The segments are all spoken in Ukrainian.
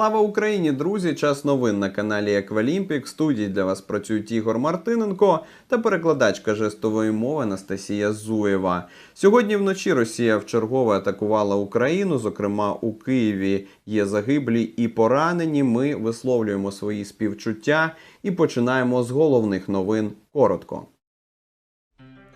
Слава Україні, друзі! Час новин на каналі Еквалімпік. Студії для вас працюють Ігор Мартиненко та перекладачка жестової мови Анастасія Зуєва. Сьогодні вночі Росія вчергове атакувала Україну. Зокрема, у Києві є загиблі і поранені. Ми висловлюємо свої співчуття і починаємо з головних новин коротко.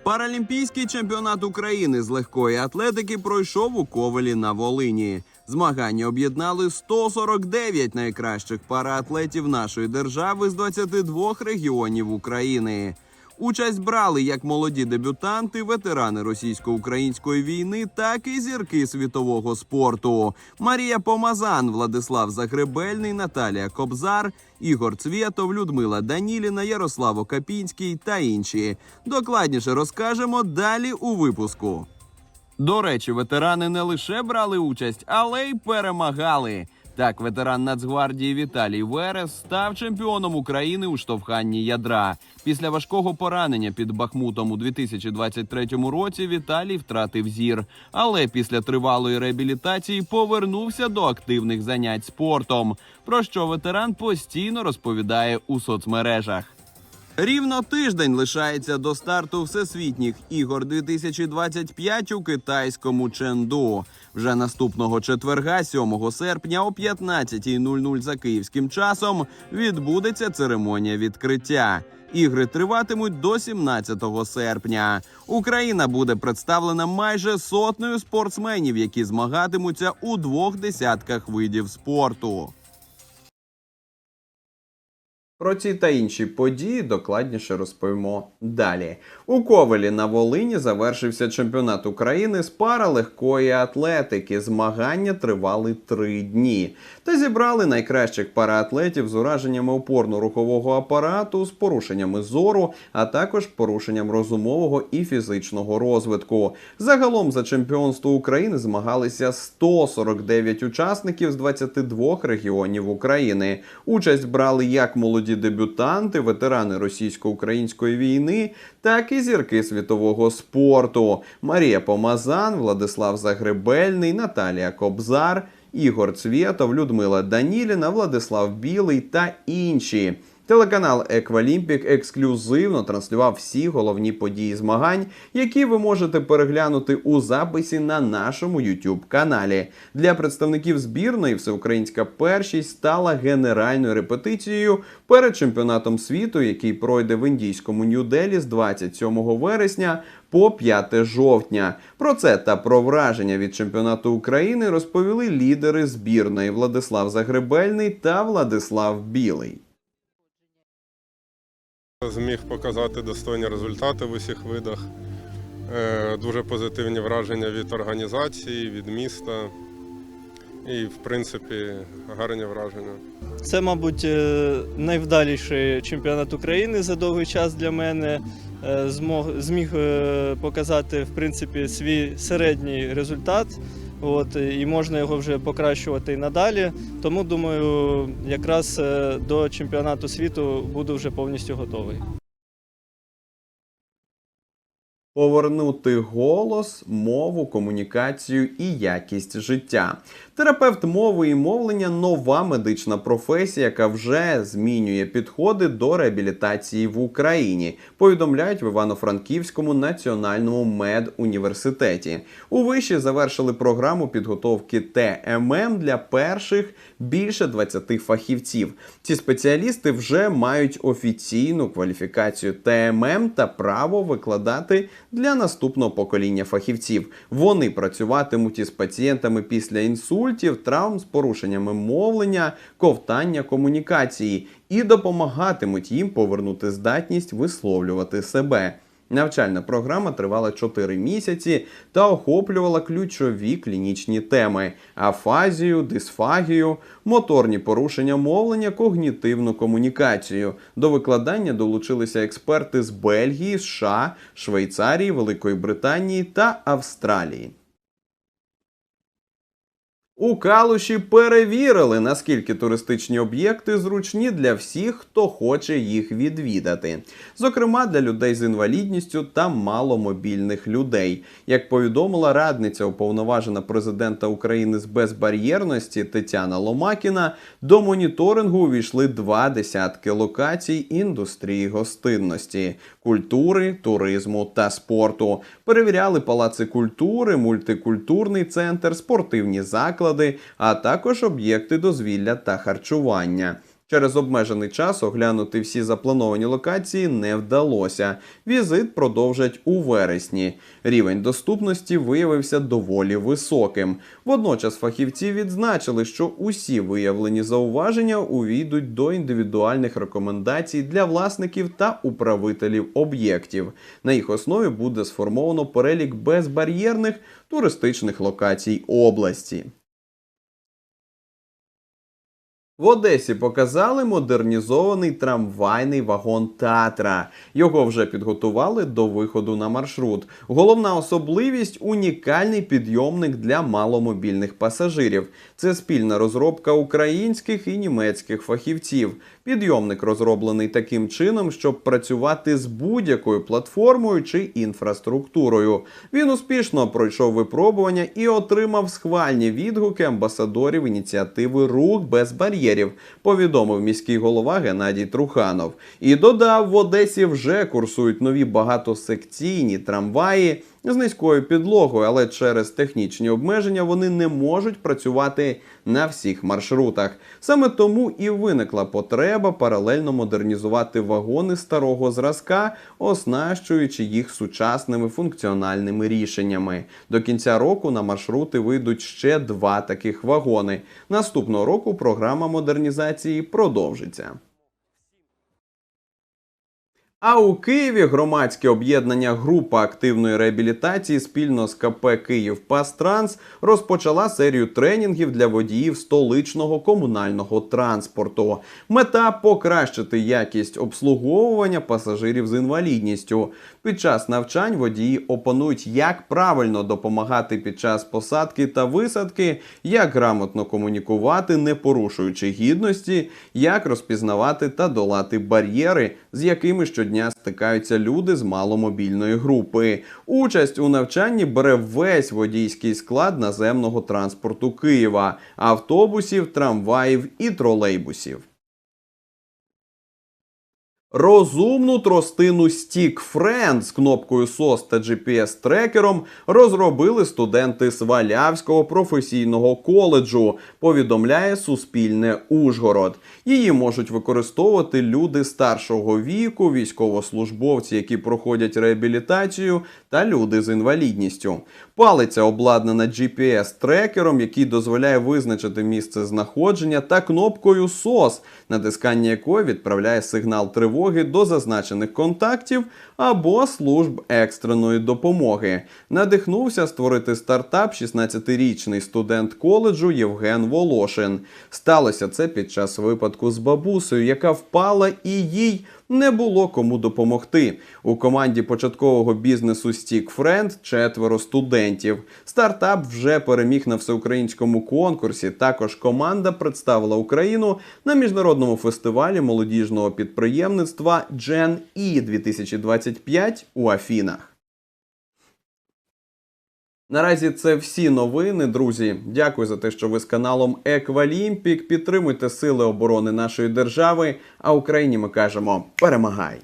Паралімпійський чемпіонат України з легкої атлетики пройшов у Ковелі на Волині. Змагання об'єднали 149 найкращих параатлетів нашої держави з 22 регіонів України. Участь брали як молоді дебютанти, ветерани російсько-української війни, так і зірки світового спорту. Марія Помазан, Владислав Загребельний, Наталія Кобзар, Ігор Цвєтов, Людмила Даніліна, Ярослав Капінський та інші. Докладніше розкажемо далі у випуску. До речі, ветерани не лише брали участь, але й перемагали. Так, ветеран Нацгвардії Віталій Верес став чемпіоном України у штовханні ядра. Після важкого поранення під Бахмутом у 2023 році Віталій втратив зір, але після тривалої реабілітації повернувся до активних занять спортом. Про що ветеран постійно розповідає у соцмережах. Рівно тиждень лишається до старту всесвітніх ігор 2025 у китайському Ченду. Вже наступного четверга, 7 серпня, о 15.00 за київським часом відбудеться церемонія відкриття. Ігри триватимуть до 17 серпня. Україна буде представлена майже сотнею спортсменів, які змагатимуться у двох десятках видів спорту. Про ці та інші події докладніше розповімо далі. У Ковелі на Волині завершився чемпіонат України з паралегкої атлетики. Змагання тривали три дні та зібрали найкращих параатлетів з ураженнями опорно-рухового апарату, з порушеннями зору, а також порушенням розумового і фізичного розвитку. Загалом за чемпіонство України змагалися 149 учасників з 22 регіонів України. Участь брали як молоді дебютанти, ветерани російсько-української війни, так і зірки світового спорту: Марія Помазан, Владислав Загребельний, Наталія Кобзар, Ігор Цвєтов, Людмила Даніліна, Владислав Білий та інші. Телеканал Еквалімпік ексклюзивно транслював всі головні події змагань, які ви можете переглянути у записі на нашому YouTube каналі. Для представників збірної всеукраїнська першість стала генеральною репетицією перед чемпіонатом світу, який пройде в індійському Нью-Делі з 27 вересня по 5 жовтня. Про це та про враження від чемпіонату України розповіли лідери збірної Владислав Загребельний та Владислав Білий. Зміг показати достойні результати в усіх видах. Е, Дуже позитивні враження від організації, від міста. І, в принципі, гарні враження. Це, мабуть, е, найвдаліший чемпіонат України за довгий час для мене. Е, Змог, зміг показати в принципі, свій середній результат. От, і можна його вже покращувати і надалі. Тому думаю, якраз е, до чемпіонату світу буду вже повністю готовий. Повернути голос, мову, комунікацію і якість життя. Терапевт мови і мовлення нова медична професія, яка вже змінює підходи до реабілітації в Україні. Повідомляють в Івано-Франківському національному медуніверситеті. У виші завершили програму підготовки ТММ для перших більше 20 фахівців. Ці спеціалісти вже мають офіційну кваліфікацію ТММ та право викладати для наступного покоління фахівців. Вони працюватимуть із пацієнтами після інсультів, травм з порушеннями мовлення, ковтання комунікації і допомагатимуть їм повернути здатність висловлювати себе. Навчальна програма тривала 4 місяці та охоплювала ключові клінічні теми: афазію, дисфагію, моторні порушення мовлення, когнітивну комунікацію. До викладання долучилися експерти з Бельгії, США, Швейцарії, Великої Британії та Австралії. У Калуші перевірили, наскільки туристичні об'єкти зручні для всіх, хто хоче їх відвідати, зокрема для людей з інвалідністю та маломобільних людей. Як повідомила радниця уповноважена президента України з безбар'єрності Тетяна Ломакіна, до моніторингу увійшли два десятки локацій індустрії гостинності, культури, туризму та спорту. Перевіряли палаци культури, мультикультурний центр, спортивні заклади, а також об'єкти дозвілля та харчування. Через обмежений час оглянути всі заплановані локації не вдалося. Візит продовжать у вересні. Рівень доступності виявився доволі високим. Водночас фахівці відзначили, що усі виявлені зауваження увійдуть до індивідуальних рекомендацій для власників та управителів об'єктів. На їх основі буде сформовано перелік безбар'єрних туристичних локацій області. В Одесі показали модернізований трамвайний вагон Татра. Його вже підготували до виходу на маршрут. Головна особливість унікальний підйомник для маломобільних пасажирів. Це спільна розробка українських і німецьких фахівців. Підйомник розроблений таким чином, щоб працювати з будь-якою платформою чи інфраструктурою. Він успішно пройшов випробування і отримав схвальні відгуки амбасадорів ініціативи Рух без бар'єрів, повідомив міський голова Геннадій Труханов. І додав, в Одесі вже курсують нові багатосекційні трамваї з низькою підлогою, але через технічні обмеження вони не можуть працювати на всіх маршрутах. Саме тому і виникла потреба паралельно модернізувати вагони старого зразка, оснащуючи їх сучасними функціональними рішеннями. До кінця року на маршрути вийдуть ще два таких вагони. Наступного року програма модернізації продовжиться. А у Києві громадське об'єднання Група активної реабілітації спільно з КП Київ Пастранс розпочала серію тренінгів для водіїв столичного комунального транспорту. Мета покращити якість обслуговування пасажирів з інвалідністю. Під час навчань водії опанують, як правильно допомагати під час посадки та висадки, як грамотно комунікувати, не порушуючи гідності, як розпізнавати та долати бар'єри, з якими щодня стикаються люди з маломобільної групи. Участь у навчанні бере весь водійський склад наземного транспорту Києва, автобусів, трамваїв і тролейбусів. Розумну тростину Stick Friend з кнопкою SOS та GPS-трекером розробили студенти Свалявського професійного коледжу, повідомляє Суспільне Ужгород. Її можуть використовувати люди старшого віку, військовослужбовці, які проходять реабілітацію, та люди з інвалідністю. Палиця обладнана GPS-трекером, який дозволяє визначити місце знаходження, та кнопкою SOS, натискання якої відправляє сигнал тривоги до зазначених контактів або служб екстреної допомоги. Надихнувся створити стартап 16-річний студент коледжу Євген Волошин. Сталося це під час випадку з бабусею, яка впала і їй не було кому допомогти. У команді початкового бізнесу Friend четверо студентів. Стартап вже переміг на всеукраїнському конкурсі. Також команда представила Україну на міжнародному фестивалі молодіжного підприємництва Gen E 2025 у Афінах. Наразі це всі новини, друзі. Дякую за те, що ви з каналом Еквалімпік. Підтримуйте сили оборони нашої держави. А Україні ми кажемо перемагай!